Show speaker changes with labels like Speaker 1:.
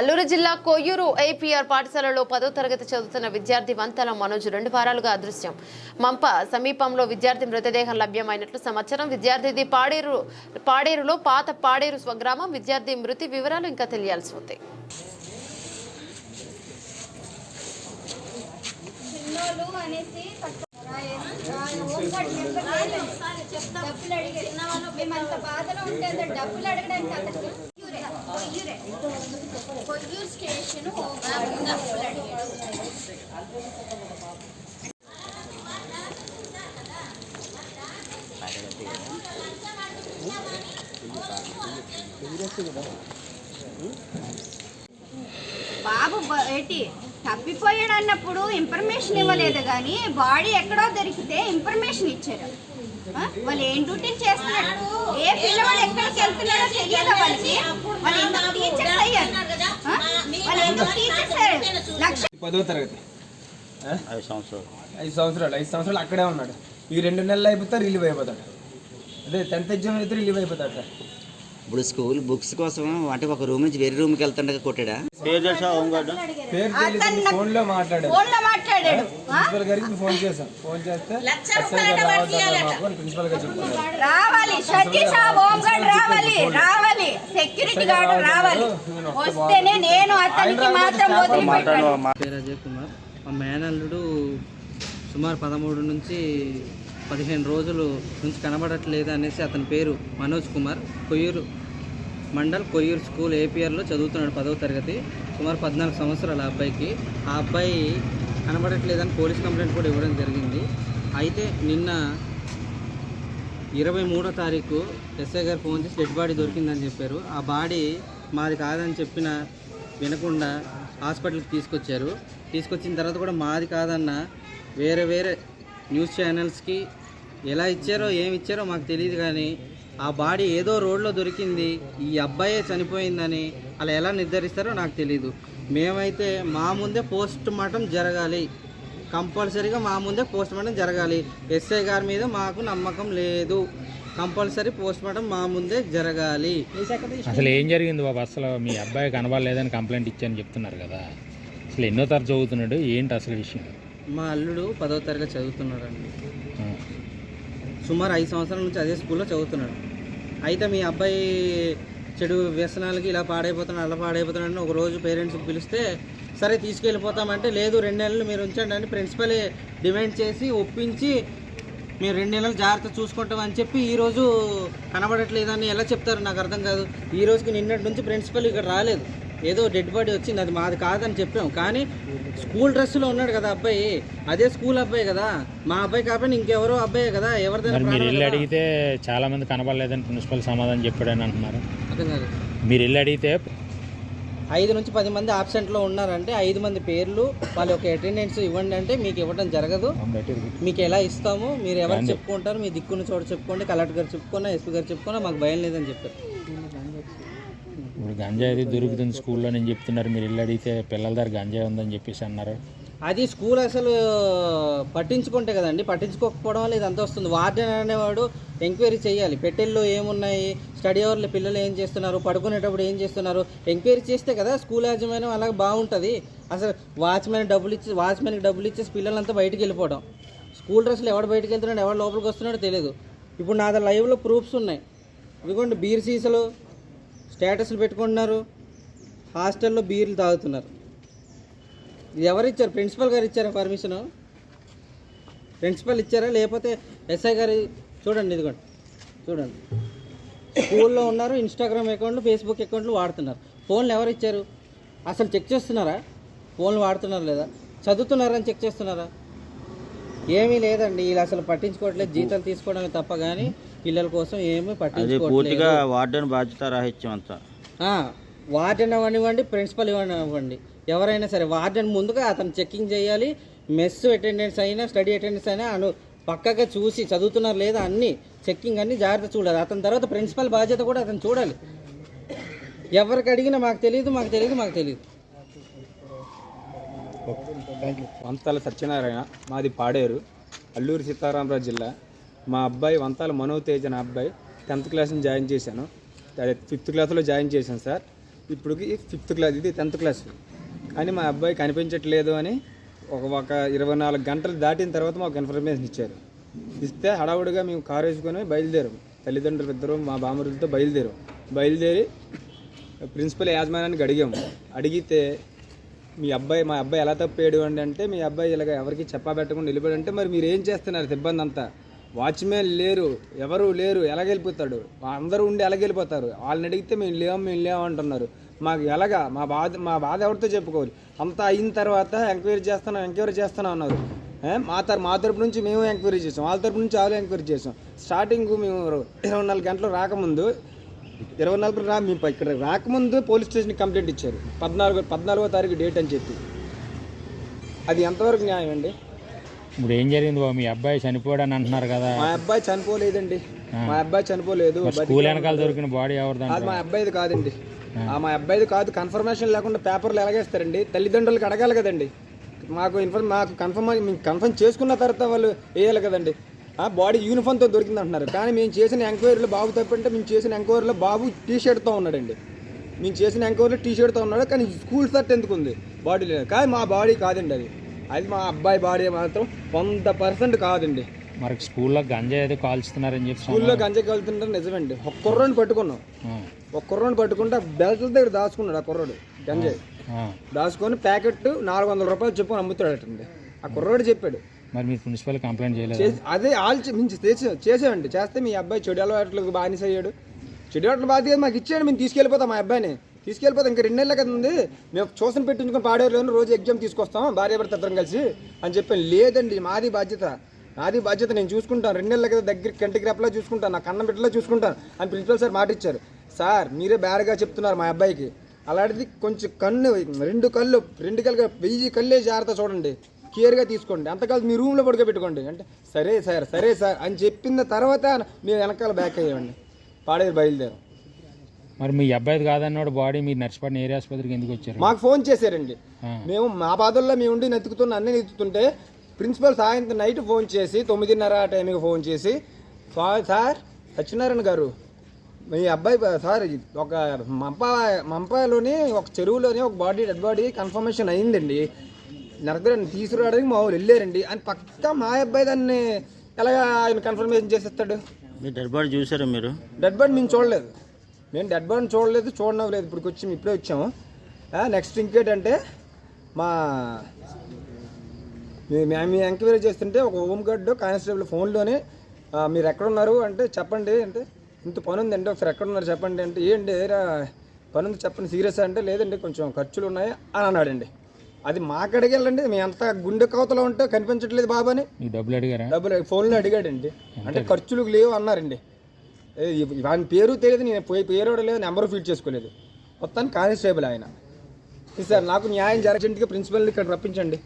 Speaker 1: అల్లూరు జిల్లా కొయ్యూరు ఏపీఆర్ పాఠశాలలో పదో తరగతి చదువుతున్న విద్యార్థి వంతల మనోజ్ రెండు వారాలుగా అదృశ్యం. మంప సమీపంలో విద్యార్థి మృతదేహం లభ్యమైనట్లు సమాచారం. విద్యార్థిది పాడేరు పాడేరులో పాత పాడేరు స్వగ్రామం. విద్యార్థి మృతి వివరాలు ఇంకా తెలియాల్సి ఉంది.
Speaker 2: డబ్బులు డబ్బులు అడగడానికి అతనికి కొయ్యూరే, కొయ్యూరు స్టేషన్ అడిగాడు బాబు ఏంటి? తప్పిపోయాడు అన్నప్పుడు ఇన్ఫర్మేషన్ ఇవ్వలేదు కానీ బాడీ ఎక్కడో దొరికితే ఇన్ఫర్మేషన్ ఇచ్చారు. వాళ్ళు ఏం డ్యూటీ చేస్తున్నారు ఏ పిల్లవాడు ఎక్కడికి వెళ్తున్నాడో తెలియదు వాళ్ళకి వాళ్ళు ఎందుకు టీచర్స్ అయ్యారు ఆ? వాళ్ళు ఎందుకు టీచర్స్ అయ్యారు లక్ష
Speaker 3: పదో తరగతి?
Speaker 4: ఐదు సంవత్సరాలు.
Speaker 3: ఐదు సంవత్సరాలు ఐదు సంవత్సరాలు అక్కడే ఉన్నాడు. ఈ రెండు నెలలు అయిపోతే రిలీవ్ అయిపోతాడు. అదే టెన్త్ ఎగ్జామ్ అయితే రిలీవ్ అయిపోతాడు
Speaker 5: ఇప్పుడు స్కూల్ బుక్స్ కోసం అంటే ఒక రూమ్ నుంచి వేరే రూమ్కి వెళ్తుండగా కొట్టాడా?
Speaker 3: ఫోన్లో మాట్లాడాడు
Speaker 2: ఫోన్లో మాట్లాడాడు. ఆ?
Speaker 3: ప్రిన్సిపల్ గారికి ఫోన్ చేశాం ఫోన్ చేస్తే ఎస్ఐ గారు రావద్దన్నారు మాకు అని ప్రిన్సిపల్ గారు చెప్తున్నారు
Speaker 2: రావాలి సతీష్ ఆ హోమ్ గార్డ్ రావాలి రావాలి. సెక్యూరిటీ గార్డ్ రావాలి. వస్తేనే నేను అతనికి మాత్రం వదిలిపెట్టాను
Speaker 6: పేరు అజయ్ కుమార్. మా మేనల్లుడు సుమారు పదమూడు నుంచి పదిహేను రోజులు నుంచి కనబడట్లేదు అనేసి అతని పేరు మనోజ్ కుమార్ కొయ్యూరు. మండల్ కొయ్యూరు స్కూల్ ఏపీఆర్లో చదువుతున్నాడు పదవ తరగతి సుమారు పద్నాలుగు సంవత్సరాలు ఆ అబ్బాయికి. ఆ అబ్బాయి కనబడట్లేదని పోలీస్ కంప్లైంట్ కూడా ఇవ్వడం జరిగింది. అయితే నిన్న ఇరవై మూడో తారీఖు ఎస్ఐ గారు ఫోన్ చేసి డెడ్ బాడీ దొరికిందని చెప్పారు. ఆ బాడీ మాది కాదని చెప్పిన వినకుండా హాస్పిటల్కి తీసుకొచ్చారు. తీసుకొచ్చిన తర్వాత కూడా మాది కాదన్న వేరే వేరే న్యూస్ ఛానల్స్కి ఎలా ఇచ్చారో ఏమి ఇచ్చారో మాకు తెలియదు కానీ ఆ బాడీ ఏదో రోడ్లో దొరికింది ఈ అబ్బాయే చనిపోయిందని అలా ఎలా నిర్ధారిస్తారో నాకు తెలియదు మేమైతే మా ముందే పోస్ట్ మార్టం జరగాలి. కంపల్సరీగా మా ముందే పోస్ట్ మార్టం జరగాలి. ఎస్ఐ గారి మీద మాకు నమ్మకం లేదు. కంపల్సరీ పోస్ట్ మార్టం మా ముందే జరగాలి.
Speaker 7: అసలు ఏం జరిగింది బాబు? అసలు మీ అబ్బాయి కనబడలేదని కంప్లైంట్ ఇచ్చాను చెప్తున్నారు కదా. అసలు ఎన్నో తరగతి చదువుతున్నాడు? ఏంటి అసలు విషయం?
Speaker 6: మా అల్లుడు పదో తరగతి చదువుతున్నాడండి.
Speaker 7: ఆ.
Speaker 6: సుమారు ఐదు సంవత్సరాల నుంచి అదే స్కూల్లో చదువుతున్నాడు. అయితే మీ అబ్బాయి చెడు వ్యసనాలకి ఇలా పాడైపోతున్నాడు అలా పాడైపోతున్నాడని ఒక రోజు పేరెంట్స్ పిలిస్తే సరే తీసుకెళ్ళిపోతామంటే లేదు రెండు నెలలు మీరు ఉంచండి అని ప్రిన్సిపలే డిమాండ్ చేసి ఒప్పించి మేము రెండు నెలలు జాగ్రత్త చూసుకుంటాం అని చెప్పి ఈరోజు కనబడట్లేదని ఎలా చెప్తారు నాకు అర్థం కాదు. ఈ రోజుకి నిన్నటి నుంచి ప్రిన్సిపల్ ఇక్కడ రాలేదు. ఏదో డెడ్ బాడీ వచ్చింది అది మాది కాదని చెప్పాం. కానీ స్కూల్ డ్రెస్సులో ఉన్నాడు కదా అబ్బాయి. అదే స్కూల్ అబ్బాయి కదా. మా అబ్బాయి కాకపోయినా ఇంకెవరో అబ్బాయి కదా. ఎవరిదైనా
Speaker 7: మరి వెళ్ళి. అడిగితే చాలా మంది కనబడలేదని ప్రిన్సిపల్ సమాధానం చెప్పాడని అంటున్నారు. మీరు వెళ్ళి అడిగితే
Speaker 6: ఐదు నుంచి పది మంది ఆబ్సెంట్లో ఉన్నారంటే ఐదు మంది పేర్లు వాళ్ళ యొక్క అటెండెన్స్ ఇవ్వండి అంటే మీకు ఇవ్వడం జరగదు. మీకు ఎలా ఇస్తాము? మీరు ఎవరు చెప్పుకుంటారు? మీ దిక్కున్న చోట చెప్పుకోండి. కలెక్టర్ గారు చెప్పుకున్నా ఎస్పీ గారు చెప్పుకున్నా మాకు భయం లేదని చెప్పారు.
Speaker 7: ఇప్పుడు గంజాయి అది దొరుకుతుంది స్కూల్లో? నేను చెప్తున్నారు మీరు వెళ్ళి అడిగితే పిల్లల దగ్గర గంజాయి ఉందని చెప్పేసి అన్నారు.
Speaker 6: అది స్కూల్ అసలు పట్టించుకుంటే కదండి పట్టించుకోకపోవడం వల్ల ఇదంతా వస్తుంది. వార్డెన్ అనేవాడు ఎంక్వైరీ చేయాలి. పెట్టెల్లో ఏమున్నాయి? స్టడీ అవర్లో పిల్లలు ఏం చేస్తున్నారు? పడుకునేటప్పుడు ఏం చేస్తున్నారు? ఎంక్వైరీ చేస్తే కదా స్కూల్ యాజమాన్యం అలాగే బాగుంటుంది. అసలు వాచ్మెన్ డబ్బులు ఇచ్చి వాచ్మెన్కి డబ్బులు ఇచ్చేసి పిల్లలంతా బయటికి వెళ్ళిపోవడం. స్కూల్ డ్రెస్సులు ఎవడు బయటికి వెళ్తున్నాడు ఎవడు లోపలికి వస్తున్నాడో తెలియదు. ఇప్పుడు నా దగ్గర లైవ్లో ప్రూఫ్స్ ఉన్నాయి. ఇదిగోండి బీర్ సీసాలు స్టేటస్లు పెట్టుకుంటున్నారు. హాస్టల్లో బీర్లు తాగుతున్నారు. ఇది ఎవరు ఇచ్చారు ప్రిన్సిపల్ గారు ఇచ్చారా పర్మిషను? ప్రిన్సిపల్ ఇచ్చారా? లేకపోతే ఎస్ఐ గారు చూడండి ఇదిగోండి. చూడండి. స్కూల్లో ఉన్నారు ఇన్స్టాగ్రామ్ అకౌంట్లు ఫేస్బుక్ అకౌంట్లు వాడుతున్నారు. ఫోన్లు ఎవరు ఇచ్చారు అసలు చెక్ చేస్తున్నారా? ఫోన్లు వాడుతున్నారు లేదా? చదువుతున్నారని చెక్ చేస్తున్నారా? ఏమీ లేదండి. వీళ్ళు అసలు పట్టించుకోవట్లేదు. జీతాలు తీసుకోవడమే తప్ప కానీ పిల్లల కోసం ఏమీ
Speaker 4: అది
Speaker 6: పట్టించుకోవట్లేదు.
Speaker 4: వార్డెన్ బాధ్యత రాహిత్యం అంతా.
Speaker 6: ఆ, వార్డెన్ అవ్వనివ్వండి ప్రిన్సిపల్ ఇవ్వనివ్వండి ఎవరైనా సరే వార్డెన్ ముందుగా అతను చెక్కింగ్ చేయాలి. మెస్ అటెండెన్స్ అయినా స్టడీ అటెండెన్స్ అయినా అను పక్కగా చూసి చదువుతున్నారు లేదా అన్ని చెక్కింగ్ అన్ని జాగ్రత్త చూడాలి. అతని తర్వాత ప్రిన్సిపల్ బాధ్యత కూడా అతను చూడాలి. ఎవరికి అడిగినా మాకు తెలియదు మాకు తెలియదు మాకు తెలియదు
Speaker 3: వంతాల సత్యనారాయణ మాది పాడేరు అల్లూరు సీతారామరాజు జిల్లా. మా అబ్బాయి వంతాల మనోజ్ తేజ్ అనే అబ్బాయి టెన్త్ క్లాస్ని జాయిన్ చేశాను. అదే ఫిఫ్త్ క్లాస్లో జాయిన్ చేశాను సార్. ఇప్పటికి ఫిఫ్త్ క్లాస్ ఇది టెన్త్ క్లాస్. కానీ మా అబ్బాయి కనిపించట్లేదు అని ఒక ఒక ఇరవై నాలుగు గంటలు దాటిన తర్వాత మాకు ఇన్ఫర్మేషన్ ఇచ్చారు. ఇస్తే హడావుడిగా మేము కారు వేసుకొని బయలుదేరాం. తల్లిదండ్రులు ఇద్దరు మా బామరులతో బయలుదేరాం. బయలుదేరి ప్రిన్సిపల్ యాజమాన్యానికి అడిగాము అడిగితే మీ అబ్బాయి మా అబ్బాయి ఎలా తప్పేడు అండి అంటే మీ అబ్బాయి ఇలాగ ఎవరికి చెప్పబెట్టకుండా నిలబడి అంటే మరి మీరు ఏం చేస్తున్నారు సిబ్బంది అంతా? వాచ్మెన్ లేరు ఎవరు లేరు ఎలాగెళ్ళిపోతాడు అందరూ ఉండి ఎలాగెళ్ళిపోతారు వాళ్ళని అడిగితే మేము లేము మేము లేము అంటున్నారు. మాకు ఎలాగా? మా బాధ మా బాధ ఎవరితో చెప్పుకోవాలి? అంతా అయిన తర్వాత ఎంక్వైరీ చేస్తున్నాం ఎంక్వైరీ చేస్తున్నాం అన్నారు. మా తర మా తరపు నుంచి మేము ఎంక్వైరీ చేసాం. వాళ్ళ తరపు నుంచి వాళ్ళు ఎంక్వైరీ చేసాం. స్టార్టింగ్ మేము ఇరవై నాలుగు గంటలు రాకముందు ఇరవై నాలుగు రా మేము ఇక్కడ రాకముందు పోలీస్ స్టేషన్కి కంప్లైంట్ ఇచ్చారు. పద్నాలుగు పద్నాలుగో తారీఖు డేట్ అని చెప్పి. అది ఎంతవరకు న్యాయం అండి?
Speaker 7: ఇప్పుడు ఏం జరిగింది బాబు? మీ అబ్బాయి చనిపోయాడని అంటున్నారు కదా.
Speaker 3: మా అబ్బాయి చనిపోలేదండి. మా అబ్బాయి చనిపోలేదు
Speaker 7: స్కూల్ వెనకాల దొరికిన బాడీ ఎవరిదంట
Speaker 3: అది మా అబ్బాయిది కాదండి. మా అబ్బాయిది కాదు కన్ఫర్మేషన్ లేకుండా పేపర్లు ఎలాగేస్తారండి? తల్లిదండ్రులకు అడగాలి కదండి. మాకు ఇన్ఫర్మ్ మాకు కన్ఫర్మ్ మేము కన్ఫర్మ్ చేసుకున్న తర్వాత వాళ్ళు వేయాలి కదండి. బాడీ యూనిఫామ్తో దొరికింది అంటున్నారు కానీ మేము చేసిన ఎంక్వైరీలో బాబు తప్పంటే మేము చేసిన ఎంక్వైరీలో బాబు టీ షర్ట్తో ఉన్నాడండి. మేము చేసిన ఎంక్వైరీలో టీ షర్ట్తో ఉన్నాడు కానీ స్కూల్ షర్ట్ ఎందుకు ఉంది? బాడీ లేదు. కానీ మా బాడీ కాదండి అది. అది మా అబ్బాయి బాడీ మాత్రం వంద పర్సెంట్ కాదండి.
Speaker 7: మరి స్కూల్లో గంజాయి ఏదో కాల్చుతున్నారని చెప్పి
Speaker 3: స్కూల్లో గంజకి వెళ్తుంటారు నిజమండి. ఒక కుర్రోని పట్టుకున్నాం. ఒక కుర్రోని పట్టుకుంటే బెల్ట్ల దగ్గర దాచుకున్నాడు ఆ కుర్రోడు గంజాయి. దాచుకొని ప్యాకెట్ నాలుగు వందల రూపాయలు చెప్పు అమ్ముతాడటండి ఆ కుర్రోడు చెప్పాడు
Speaker 7: మరి మీరు ప్రిన్సిపల్ కంప్లైంట్ చేయలేదు?
Speaker 3: అదే ఆల్చి మించి చేసే చేసామండి చేస్తే మీ అబ్బాయి చెడు అలవాట్లకు బానిస అయ్యాడు చెడు అలవాట్లు బాధ్యత మాకు ఇచ్చాడు మేము తీసుకెళ్ళిపోతాం మా అబ్బాయిని. తీసుకెళ్ళిపోతాం ఇంకా రెండేళ్ళ కదా ఉంది. మేము చూసిన పెట్టించుకొని పాడేవాళ్ళు రోజు ఎగ్జామ్ తీసుకొస్తాం భార్య భర్త ఇద్దరం కలిసి అని చెప్పాను. లేదండి మాది బాధ్యత. నాది బాధ్యత నేను చూసుకుంటాను. రెండేళ్ళ కదా దగ్గర కంటికి రెప్పలా చూసుకుంటాను నా కన్నం బిడ్డలా చూసుకుంటాను అని ప్రిన్సిపల్ సార్ మాట ఇచ్చారు. సార్ మీరే బ్యాడ్గా చెప్తున్నారు మా అబ్బాయికి. అలాంటిది కొంచెం కన్ను రెండు కళ్ళు రెండు కళ్ళు వెయ్యి కళ్ళే జాగ్రత్త చూడండి. కేర్గా తీసుకోండి. అంతకాదు మీ రూమ్లో పడుకోబెట్టుకోండి. అంటే సరే సార్ సరే సార్ అని చెప్పిన తర్వాత మేము వెనకాల బ్యాక్ అయ్యామండి పాడేరు బయలుదేరాం.
Speaker 7: మరి మీ అబ్బాయిది కాదన్నాడు బాడీ మీరు నర్సిపడిన ఏరియా ఆసుపత్రికి ఎందుకు వచ్చారు?
Speaker 3: మాకు ఫోన్ చేశారండి. మేము మా బాధల్లో మేము ఉండి నెతుకుతున్న అన్ని నెతుకుతుంటే ప్రిన్సిపల్ సాయంత్రం నైట్ ఫోన్ చేసి తొమ్మిదిన్నర ఆ టైంకి ఫోన్ చేసి "సా- సార్ సత్యనారాయణ గారు మీ అబ్బాయి సార్ ఒక మంప మంపలోని ఒక చెరువులోని ఒక బాడీ డెడ్ బాడీ కన్ఫర్మేషన్ అయిందండి. నరకరాన్ని తీసుకురావడానికి మా వాళ్ళు వెళ్ళారండి. అని పక్క మా అబ్బాయి దాన్ని ఎలాగ ఆయన కన్ఫర్మేషన్ చేసేస్తాడు?
Speaker 4: మీ డెడ్ బాడీ చూసారా మీరు?
Speaker 3: డెడ్ బాడీ మేము చూడలేదు. మేము డెడ్ బాడీని చూడలేదు చూడనవ్వలేదు. ఇప్పుడు వచ్చి ఇప్పుడే వచ్చాము. నెక్స్ట్ ఇంకేంటంటే మా మీ- మేము ఎంక్వైరీ చేస్తుంటే ఒక హోమ్ గార్డ్ కానిస్టేబుల్ ఫోన్లోనే "ఆ, మీరు ఎక్కడున్నారు అంటే చెప్పండి అంటే ఇంత పని ఉందండి ఒకసారి ఎక్కడున్నారు చెప్పండి అంటే ఏంటి పని ఉంది చెప్పండి సీరియస్ అంటే లేదండి కొంచెం ఖర్చులు ఉన్నాయి అని అన్నాడండి. అది మాకు అడిగేళ్ళండి మేము అంత గుండె కవతలో ఉంటే కనిపించట్లేదు బాబు అని
Speaker 7: మీకు డబ్బులు అడిగారా?
Speaker 3: డబ్బులు ఫోన్లో అడిగాడండి. అంటే ఖర్చులు లేవు అన్నారండి. వాని పేరు తెలియదు నేను పోయి పేరు కూడా లేదు నెంబర్ ఫీడ్ చేసుకోలేదు. మొత్తానికి కానిస్టేబుల్ ఆయన. సార్ నాకు న్యాయం జరగడానికి ప్రిన్సిపల్ని ఇక్కడ రప్పించండి.